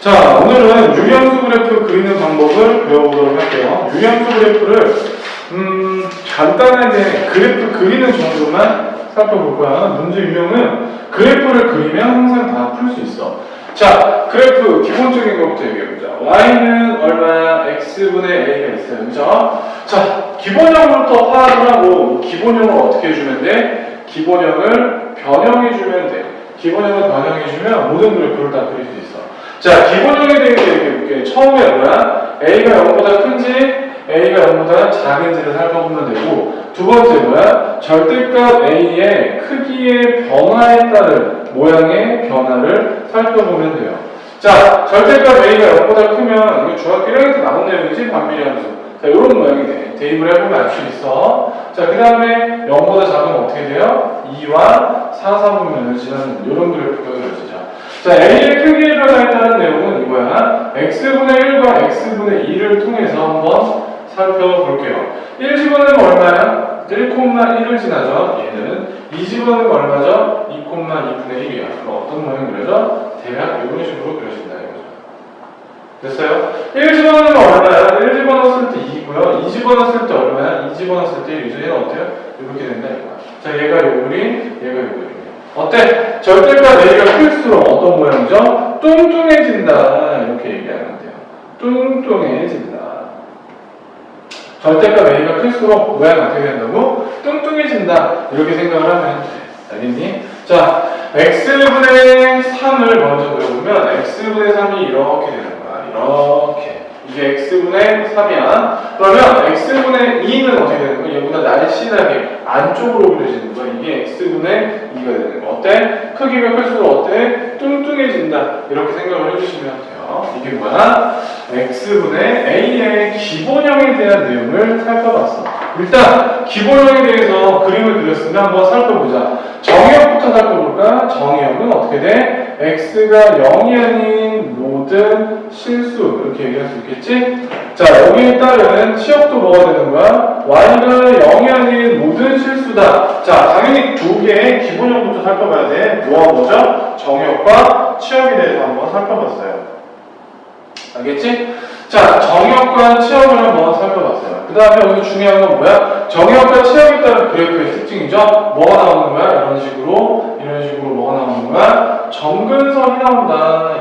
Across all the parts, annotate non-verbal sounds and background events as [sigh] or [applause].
자, 오늘은 유형수 그래프 그리는 방법을 배워보도록 할게요. 유형수 그래프를 음, 간단하게 그래프 그리는 정도만 살펴볼 거야. 문제 유형은 그래프를 그리면 항상 다 풀 수 있어. 자, 그래프 기본적인 것부터 얘기해보자. y는 얼마야? x분의 a가 있어요. 그죠? 자, 기본형부터 파악을 하고 기본형을 어떻게 해주면 돼? 기본형을 변형해주면 돼. 기본형을 변형해주면 모든 그래프를 다 그릴 수 있어. 자, 대해서 얘기해볼게. 처음에 뭐야? a가 0보다 큰지, a가 0보다 작은지를 살펴보면 되고, 두 번째 뭐야? 절대값 a의 크기의 변화에 따른 모양의 변화를 살펴보면 돼요. 자, 절대값 a가 0보다 크면, 이거 중학교 1학년 때 나온 내용이지, 반비례 함수. 자, 이런 모양이 돼. 대입을 해보면 알 수 있어. 자, 그 다음에 0보다 작으면 어떻게 돼요? 2와 4, 3분면을 지나는 이런 그래프가 그려지죠. 자, A의 크기에 따른 내용은 이거야. X분의 1과 X분의 2를 통해서 한번 살펴볼게요. 1 집어넣으면 얼마야? 1,1을 지나죠. 얘는 2 집어넣으면 얼마죠? 2,2분의 1이야. 그럼 어떤 모양이 그려져? 대략 이런 식으로 그려진다 이거죠. 됐어요? 1 집어넣으면 얼마야? 1 집어넣었을 때 2고요. 2 집어넣었을 때 얼마야? 2 집어넣었을 때 1이죠. 얘는 어때요? 이렇게 된다 이거야. 자, 얘가 요구리, 얘가 요구리. 어때? 절대값 A가 클수록 어떤 모양이죠? 뚱뚱해진다. 이렇게 얘기하는데요. 뚱뚱해진다. 절대값 A가 클수록 모양이 어떻게 된다고? 뚱뚱해진다. 이렇게 생각을 하면 돼. 알겠니? 자, X분의 3을 먼저 그려보면 X분의 3이 이렇게 되는 거야. 이렇게. 이게 X분의 3이야. 그러면 X분의 2는 어떻게 되는 거야? 얘보다 날씬하게 안쪽으로 그려지는 거야. 이게 X분의 2가 되는 거. 어때? 크기가 클수록 어때? 뚱뚱해진다. 이렇게 생각을 해주시면 돼요. 이게 뭐야? X분의 A의 기본형에 대한 내용을 살펴봤어. 일단 기본형에 대해서 그림을 그렸으면 한번 살펴보자. 정의역부터 살펴볼까? 정의역은 어떻게 돼? X가 0이 아닌 모든 실수 이렇게 얘기할 수 있겠지? 자 여기에 따른 치역도 뭐가 되는 거야? Y가 0이 아닌 모든 실수다. 자 당연히 두 개의 기본형부터 살펴봐야 돼. 뭐와 뭐죠? 정의역과 치역에 대해서 한번 살펴봤어요. 알겠지? 자, 정역과 치역을 한번 살펴봤어요. 그 다음에 오늘 중요한 건 뭐야? 정역과 치역에 따른 그래프의 특징이죠? 뭐가 나오는 거야? 이런 식으로, 이런 식으로 뭐가 나오는 거야? 정근선이 나온다,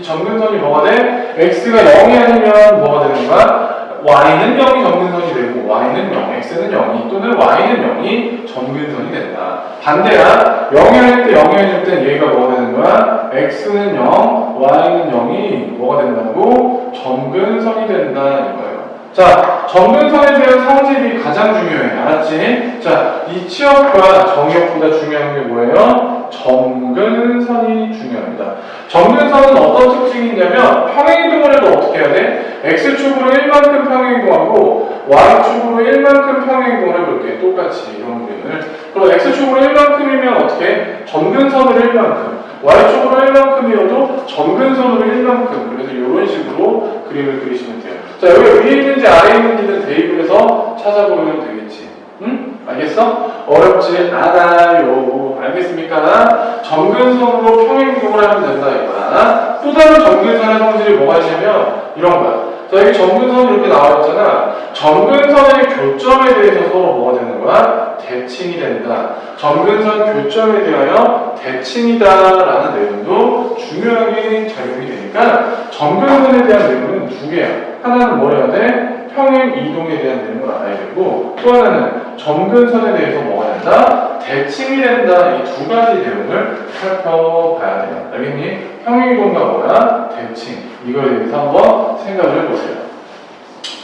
이 정근선이 뭐가 돼? x가 0이 아니면 뭐가 되는 거야? y는 0이 정근선이 되고, y는 0, x는 0이, 또는 y는 0이 정근선이 된다. 반대야, 0이 아닐 때 0이 아닐 때 얘가 뭐가 되는 거야? x는 0, y는 0이 뭐가 된다고? 정근선이 된다 이거예요. 자, 정근선에 대한 성질이 가장 중요해. 알았지? 자, 이 치역과 정역보다 중요한 게 뭐예요? 정근 선이 중요합니다. 정근선은 어떤 특징이 있냐면 평행이동을 해도 어떻게 해야 돼? x축으로 1만큼 평행이동하고 y축으로 1만큼 평행이동을 해볼게. 똑같이 이런 그림을. 그럼 x축으로 1만큼이면 어떻게? 해? 정근선으로 1만큼. y축으로 1만큼이어도 정근선으로 1만큼. 그래서 이런 식으로 그림을 그리시면 돼요. 자, 여기 위에 있는지 아래에 있는지는 대입을 해서 찾아보면 되겠지. 응? 알겠어? 어렵지 않아요. 알겠습니까? 정근선으로 평행이동을 하면 된다 이거야. 또 다른 정근선의 성질이 뭐가 있냐면 이런 거야. 자, 여기 정근선이 이렇게 나와 있잖아. 정근선의 교점에 대해서 서로 뭐가 되는 거야? 대칭이 된다. 정근선 교점에 대하여 대칭이다라는 내용도 중요하게 작용이 되니까 정근선에 대한 내용은 두 개야. 하나는 뭘 해야 돼? 평행 이동에 대한 내용을 알아야 되고 또 하나는 정근선에 대해서 뭐가 된다? 대칭이 된다. 이 두 가지 내용을 살펴봐야 돼요. 알겠니? 평행 이동과 뭐야? 대칭. 이거에 대해서 한번 생각을 해보세요.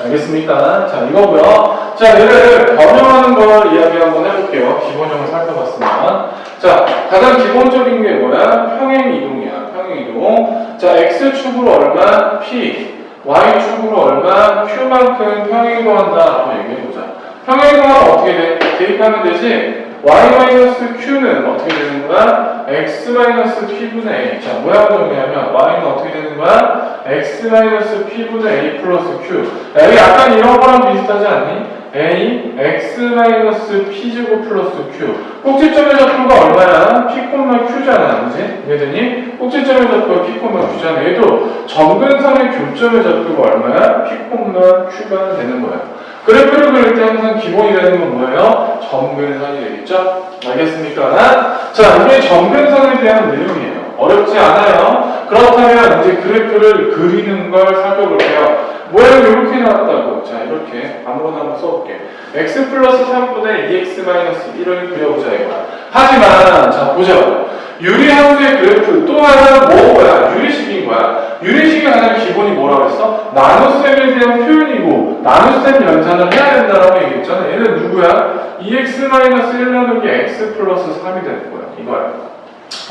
알겠습니까? 자, 이거고요. 자, 얘를 변형하는 걸 이야기 한번 해볼게요. 기본형을 살펴봤으면. 자, 가장 기본적인 게 뭐야? 평행 이동이야. 평행 이동. 자, x축으로 얼마? p. y축으로 얼마? q만큼 평행 이동한다. 한번 얘기해보자. 평행 이동하면 어떻게 돼? 대입하면 되지? y-q는 어떻게 되는 거야? X-p분의 a. 자, 모양을 정리하면 y는 어떻게 되는 거야? x-p분의 a 플러스 q. 야, 여기 약간 이런 거랑 비슷하지 않니? a x-p 제곱 플러스 q. 꼭지점의 좌표가 얼마야? p, q잖아. 그지? 이해되니? 꼭지점의 좌표가 p, q잖아. 얘도 점근선의 교점의 좌표가 얼마야? p, q가 되는 거야. 그래프를 그릴 때 항상 기본이 되는 건 뭐예요? 점근선이 되겠죠? 알겠습니까? 자, 이게 점근선에 대한 내용이에요. 어렵지 않아요. 그렇다면 이제 그래프를 그리는 걸 살펴볼게요. 모양이 이렇게 나왔다고. 자, 이렇게 아무거나 한번 써볼게. x 플러스 3분의 2x 마이너스 1을 그려보자 이거야. 하지만 자 보자. 유리함수의 그래프 또 하나 뭐야? 유리식인 거야. 유리식의 가장 기본이 뭐라고 했어? 나눗셈에 대한 표현이고 나눗셈 연산을 해야 된다라고 얘기했잖아. 얘는 누구야? 2x 마이너스 1 나누기 x 플러스 3이 되는 거야. 이거야.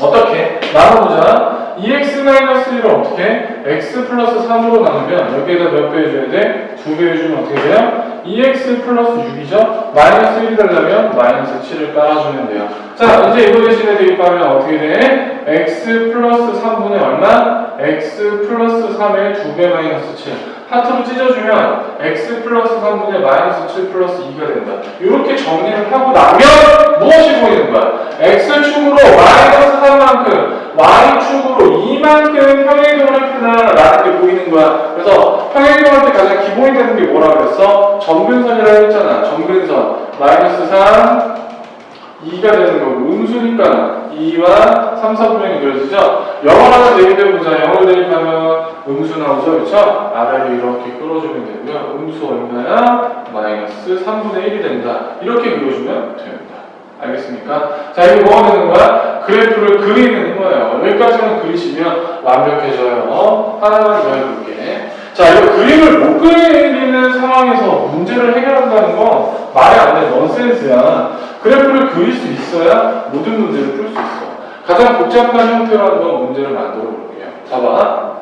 어떻게? 나눠보자. 2x-1을 어떻게? x 플러스 3으로 나누면 여기에다 몇 배 해줘야 돼? 2배 해주면 어떻게 돼요? 2x 플러스 6이죠? 마이너스 1이 되려면 마이너스 7을 깔아주면 돼요. 자, 이제 이거 대신에 대입하면 어떻게 돼? x 플러스 3분의 얼마? x 플러스 3의 2배 마이너스 7. 하트로 찢어주면 x 플러스 3분의 마이너스 7 플러스 2가 된다. 이렇게 정리를 하고 나면 무엇이 보이는 거야? x축으로 마이너스 3만큼, y축으로 2만큼 평행이동을 했구나라는 게 보이는 거야. 그래서 평행이동할 때 가장 기본이 되는 게 뭐라 그랬어? 점근선이라고 했잖아. 점근선. 마이너스 3, 2가 되는 거고 음수니까 2와 3, 4분면이 그려지죠? 영어라는 대입해보자. 영어를 대입하면 음수 나오죠? 그렇죠? 아래로 이렇게 끌어주면 되고요. 음수 얼마야? 마이너스 3분의 1이 된다. 이렇게 그려주면 됩니다. 알겠습니까? 자, 이거 뭐가 되는 거야? 그래프를 그리는 거예요. 여기까지만 그리시면 완벽해져요. 어? 하나만 더 해볼게. 자, 이거 그림을 못 그리는 상황에서 문제를 해결한다는 건 말이 안 돼. 넌센스야. 그래프를 그릴 수 있어야 모든 문제를 풀 수 있어. 가장 복잡한 형태로 한번 문제를 만들어 볼게요. 봐봐.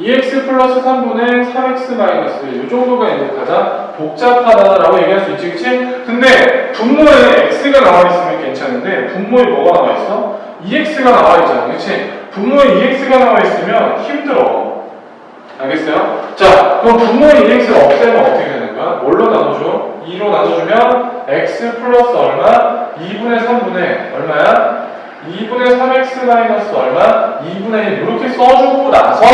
2x 플러스 3분의 3x 마이너스 이 정도가 이제 가장 복잡하다라고 얘기할 수 있지, 그치? 근데 분모에 x가 나와 있으면 괜찮은데 분모에 뭐가 나와 있어? 2x가 나와 있잖아, 그치? 분모에 2x가 나와 있으면 힘들어. 알겠어요? 자, 그럼 분모의 2x를 없애면 어떻게 되는 거야? 뭘로 나눠줘? 2로 나눠주면 x 플러스 얼마? 2분의 3분의 얼마야? 2분의 3x 마이너스 얼마? 2분의 1 이렇게 써주고 나서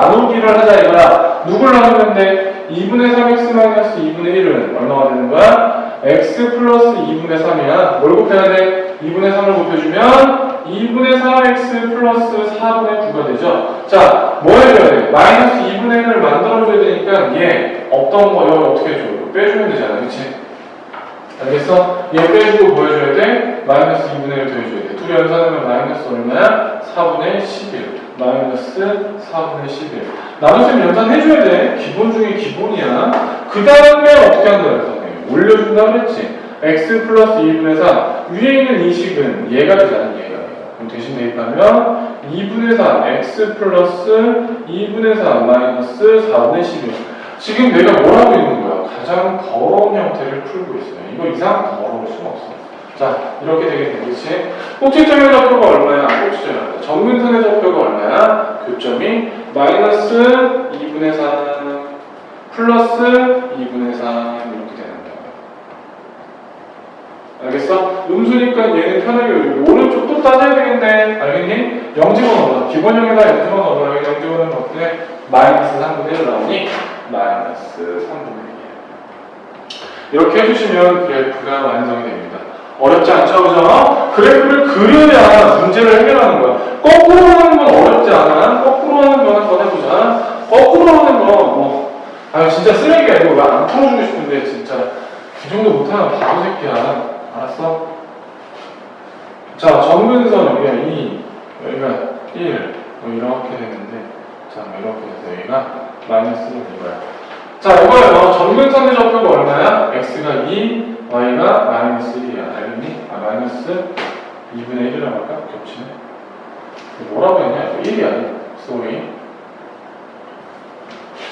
나누기를 하자 이거야 누굴 나누는데 2분의 3x 마이너스 2분의 1은 얼마가 되는 거야? x 플러스 2분의 3이야 뭘 곱해야 돼? 2분의 3을 곱해주면 2분의 3x 플러스 4분의 9가 되죠 자, 뭐 해줘야 돼? 마이너스 2분의 1을 만들어줘야 되니까 얘 없던 거 여기 어떻게 해줘? 빼주면 되잖아 그치? 알겠어? 얘 빼주고 보여줘야 돼? 마이너스 2분의 1 더해줘야 돼. 둘이 연산하면 마이너스 얼마야? 4분의 11. 마이너스 4분의 11. 나눗셈 연산해줘야 돼. 기본 중에 기본이야. 그 다음에 어떻게 한다고 했어? 올려준다고 했지. x 플러스 2분의 4. 위에 있는 이 식은 얘가 되잖아, 얘가. 그럼 대신 대입하면 2분의 3, x 플러스 2분의 4 마이너스 4분의 11. 지금 내가 뭘 하고 있는 거야? 가장 더러운 형태를 풀고 있어요. 이거 이상 더러울 수는 없어. 자, 이렇게 되겠네, 그렇지? 꼭지점의 좌표가 얼마야? 꼭지점이 얼마야? 정근선의 좌표가 얼마야? 교점이 마이너스 2분의 3 플러스 2분의 3 이렇게 되는 거야. 알겠어? 음수니까 얘는 편하게 여기 오른쪽 또 따져야 되겠네. 알겠니? 0 집어넣어. 기본형에다 0 집어넣어. 여기 0 집어넣으면 어때? 마이너스 3분의 1 나오니? 마이너스 3분의 1. 이렇게 해주시면 그래프가 완성이 됩니다. 어렵지 않죠? 그죠? 그래프를 그려야 문제를 해결하는 거야. 거꾸로 하는 건 어렵지 않아. 거꾸로 하는 거 한번 해보자. 거꾸로 하는 거, 뭐, 아 진짜 쓰레기야. 이거 왜안 풀어주고 싶은데, 진짜. 이 정도 못하면 바보 새끼야. 알았어? 자, 정근선 여기가 2, 여기가 1, 뭐 이렇게 되는데, 자, 뭐 이렇게 돼서 여기가 마이너스 1 이거야. 자, 이거예요. 정근선의 좌표가 얼마야? x가 2, y가 마이너스 1이야. 알겠니? 아, 마이너스 2분의 1이라고 할까? 겹치네. 뭐라고 했냐? 1이야. 쏘리.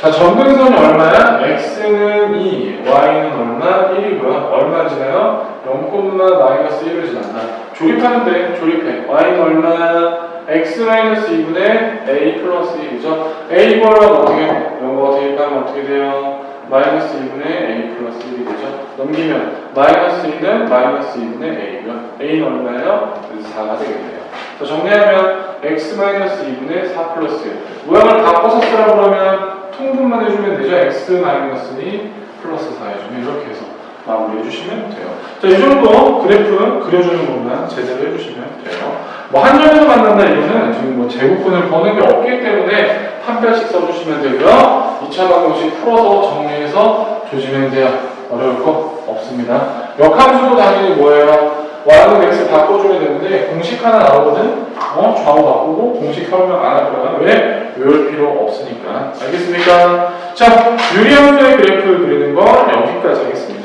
자, 정근선이 얼마야? x는 2, y는 얼마? 1이고요. 얼마 지나요? 0, 마이너스 1을 지난다. 조립하는데 조립해. y는 얼마? x-2분의 a 플러스 2죠. a 이거는 어떻게, 이거 어떻게 하면 어떻게 돼요? 마이너스 2분의 a 플러스 1이 되죠. 넘기면 마이너스 2는 마이너스 2분의 a고요. a는 얼마예요? 그래서 4가 되겠네요. 자, 정리하면 x 마이너스 2분의 4 플러스 1. 모양을 바꿔서 쓰라고 그러면 통분만 해주면 되죠. x 마이너스 2 플러스 4 해주면 이렇게 해서 마무리해 주시면 돼요. 자, 이 정도 그래프 그려주는 것만 제대로 해주시면 돼요. 뭐한 점에서 만난다 이거는 지금 뭐 제곱근을 버는 게 없기 때문에 한 별씩 써주시면 되고요. 2차 방정식 풀어서 정리해서 조지면 돼요. 어려울 거 없습니다. 역함수도 당연히 뭐예요? y는 x 바꿔주면 되는데 공식 하나 나오거든? 어? 좌우 바꾸고 공식 설명 안 할 거야. 왜? 외울 필요 없으니까. 알겠습니까? 자, 유리함수의 그래프를 그리는 건 여기까지 하겠습니다.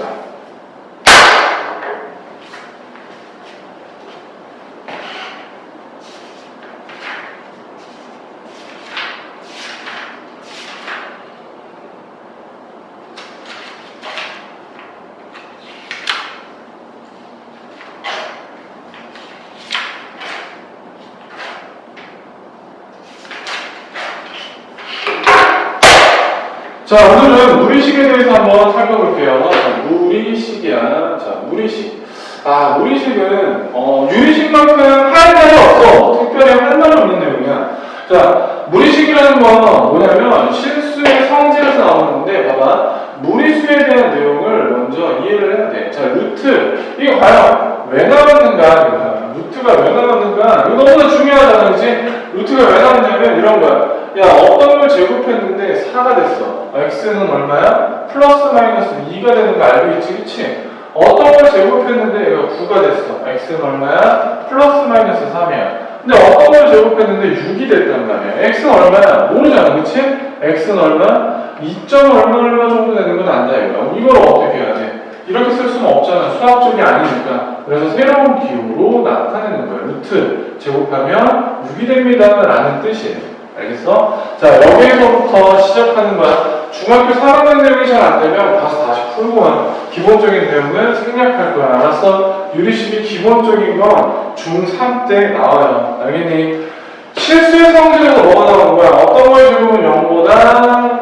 자, 오늘은 무리식에 대해서 한번 살펴볼게요. 자, 무리식이야. 자, 무리식. 아, 무리식은, 어, 유리식만큼 할 말이 없어. 특별히 할 말이 없는 내용이야. 자, 무리식이라는 건 뭐냐면, 실수의 성질에서 나오는 건데, 봐봐. 무리수에 대한 내용을 먼저 이해를 해야 돼. 자, 루트. 이게 과연 왜 나왔는가? 루트가 왜 나왔는가? 이거 너무나 중요하잖아, 그지? 루트가 왜 나왔냐면, 이런 거야. 야, 어떤 걸 제곱했는데 4가 됐어. x는 얼마야? 플러스 마이너스 2가 되는 거 알고 있지, 그치? 어떤 걸 제곱했는데 얘가 9가 됐어. x는 얼마야? 플러스 마이너스 3이야. 근데 어떤 걸 제곱했는데 6이 됐단 말이야. x는 얼마야? 모르잖아, 그치? x는 얼마? 2점 얼마 얼마 정도 되는 건 안다, 이거. 이걸 어떻게 해야 돼? 이렇게 쓸 수는 없잖아. 수학적이 아니니까. 그래서 새로운 기호로 나타내는 거야. 루트 제곱하면 6이 됩니다. 라는 뜻이에요. 알겠어? 자, 여기에서부터 시작하는 거야. 중학교 3학년 내용이 잘 안 되면 가서 다시 풀고 와. 기본적인 내용은 생략할 거야. 알았어? 유리식이 기본적인 건 중3 때 나와요. 알겠니? 실수의 성질에서 뭐가 나오는 거야? 어떤 걸 제곱은 0보다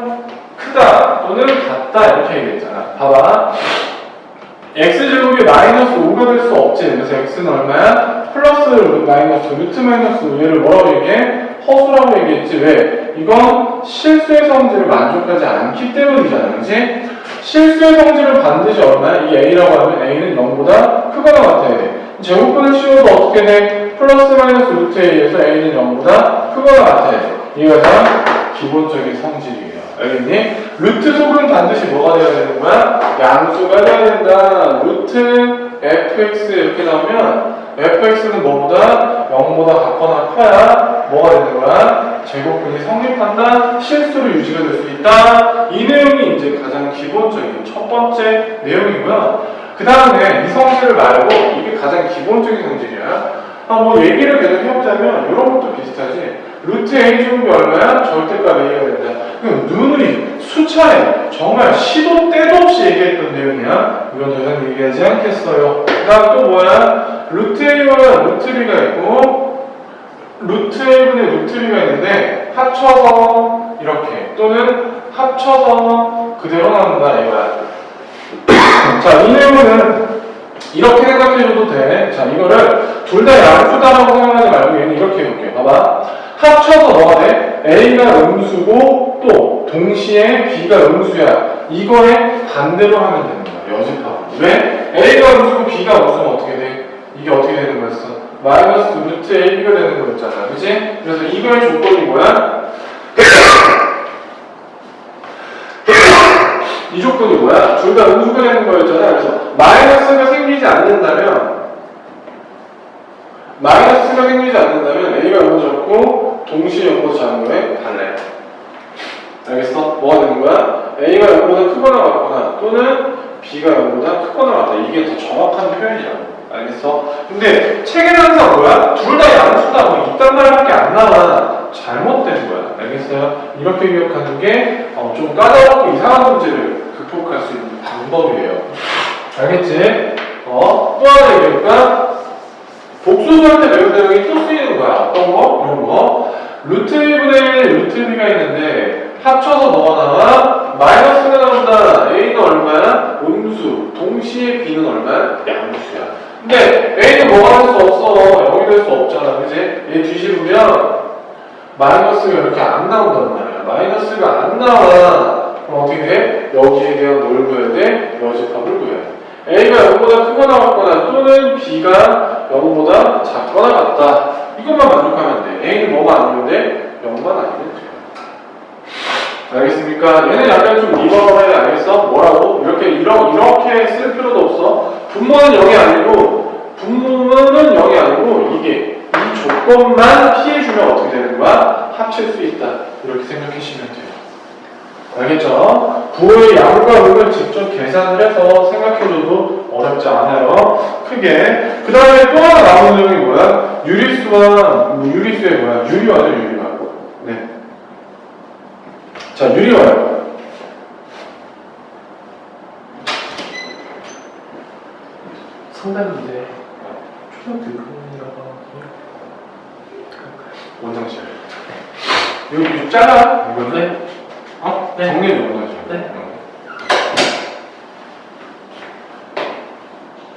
크다 또는 같다 이렇게 얘기했잖아. 봐봐. x제곱이 마이너스 5가 될 수 없지. 그래서 x는 얼마야? 플러스 마이너스 루트 마이너스 5 얘를 뭐라고 얘기해? 허수라고 얘기했지. 왜? 이건 실수의 성질을 만족하지 않기 때문이잖아. 그지? 실수의 성질은 반드시 얼마야? 이 a라고 하면 a는 0보다 크거나 같아야 돼. 제곱분을 씌워도 어떻게 돼? 플러스 마이너스 루트 a에서 a는 0보다 크거나 같아야 돼. 이게 가장 기본적인 성질이에요. 알겠니? 루트 속은 반드시 뭐가 돼야 되는 거야? 양수가 돼야 된다. 루트 fx 이렇게 나오면 fx는 뭐보다 0보다 같거나 커야 뭐가 되는 거야? 제곱근이 성립한다. 실수로 유지가 될 수 있다. 이 내용이 이제 가장 기본적인 첫 번째 내용이고요. 그 다음에 이 성질을 말고 이게 가장 기본적인 성질이야. 아, 뭐 얘기를 계속 해보자면 이런 것도 비슷하지. 루트 a 제곱이 얼마야? 절대값 a가 된다. 그럼 누누이 수차례 정말 시도 때도 없이 얘기했던 내용이야. 이건 더 이상 얘기하지 않겠어요. 그 다음 또 뭐야? 루트 a와 루트 b가 있고 루트 a분의 루트 b가 있는데 합쳐서 이렇게 또는 합쳐서 그대로 나온다 이거야. [coughs] 자, 이 내용은 이렇게 생각해줘도 돼. 자, 이거를 둘 다 양수다라고 생각하지 말고 얘는 이렇게 해볼게. 봐봐. 합쳐서 뭐가 돼? A가 음수고 또 동시에 B가 음수야. 이거에 반대로 하면 되는 거야. 여집하고. 왜? A가 음수고 B가 음수면 어떻게 돼? 이게 어떻게 되는 거였어? 마이너스 루트 AB가 되는 거였잖아. 그치? 그래서 이거의 조건이 뭐야? 이 조건이 뭐야? 둘 다 음수가 되는 거였잖아. 그래서 마이너스가 생기지 않는다면 마이너스가 생기지 않는다면 A가 0보 잡고 동시에 0보다 작은 거에 달래. 알겠어? 뭐가 되는 거야? A가 0보다 크거나 같거나 또는 B가 0보다 크거나 같다. 이게 더 정확한 표현이라고. 알겠어? 근데 책에 항상 뭐야? 둘 다 양수다. 뭐 이딴 말밖에 안 나와. 잘못된 거야. 알겠어요? 이렇게 기억하는 게 어, 좀 까다롭고 이상한 문제를 극복할 수 있는 방법이에요. 알겠지? 어? 또 하나 얘기해볼까? 복수수한테 배운 내용이 또 쓰이는 거야. 어떤 거? 이런 루트 b가 있는데 합쳐서 뭐가 나와? 마이너스가 나온다. a는 얼마야? 음수. 동시에 b는 얼마야? 양수야. 근데 a는 뭐가 될 수 없어. 0이 될 수 없잖아. 그지? 얘 뒤집으면 마이너스가 이렇게 안 나온단 말이야. 마이너스가 안 나와. 그럼 어떻게 돼? 여기에 대한 뭘 구해야 돼? 여집합을 구해야 돼. A가 0보다 크거나 같거나 또는 B가 0보다 작거나 같다. 이것만 만족하면 돼. A는 뭐가 아니는데 0만 아니면 돼. 알겠습니까? 얘는 약간 좀 리버럴해 알겠어? 뭐라고? 이렇게 이러, 이렇게 쓸 필요도 없어. 분모는 0이 아니고 분모는 0이 아니고 이게 이 조건만 피해주면 어떻게 되는 거야? 합칠 수 있다. 이렇게 생각하시면 돼요. 알겠죠? 부호의 양과 음을 직접 계산을 해서 생각해줘도 어렵지 않아요. 크게. 그 다음에 또 하나 나오는 점이 뭐야? 유리수와, 뭐 유리수의 뭐야? 유리화죠, 유리화. 네. 자, 유리화요. 상담인데 초등학교 6학년이라고 원장실. 이거 좀 잘라? 이거는? 네. 어? 네. 정리해 거죠. 네.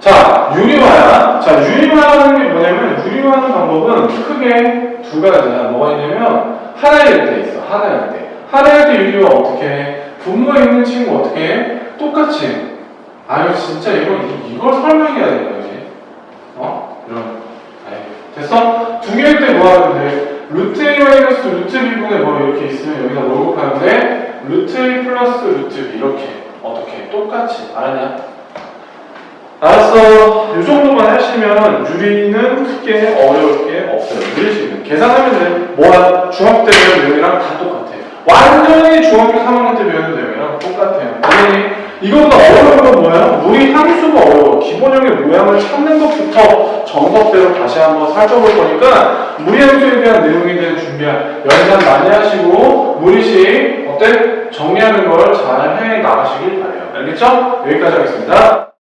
자, 유리화야. 자, 유리화하는 게 뭐냐면, 유리화하는 방법은 크게 두 가지야. 뭐가 있냐면, 하나일 때 있어. 하나일 때. 때 유리화 어떻게 해? 분모에 있는 친구 어떻게 해? 똑같이. 아, 이거 진짜 이거, 이- 이걸 설명해야 되는 거지. 어? 이런. 아이, 됐어? 두 개일 때뭐 돼? 루트 A 마이너스 루트 B분의 뭐 이렇게 있으면 여기다 뭘 곱하는데 루트 A 플러스 루트 B 이렇게 어떻게 똑같이 알았냐? 알았어 이 정도만 하시면 유리는 크게 어려울 게 없어요 유리식은 계산하면 돼 뭐야 중학교 때 배운 내용이랑 다 똑같아 완전히 중학교 3학년 때 배우는 내용이랑 똑같아요 이거보다 어려운 건 뭐야? 물이 함수가 어려워 기본형의 모양을 찾는 것부터 정석대로 다시 한번 살펴볼 거니까 무리 함수에 대한 내용에 대한 준비할 연산 많이 하시고 무리식 어때? 정리하는 걸 잘 해 나가시길 바래요 알겠죠? 여기까지 하겠습니다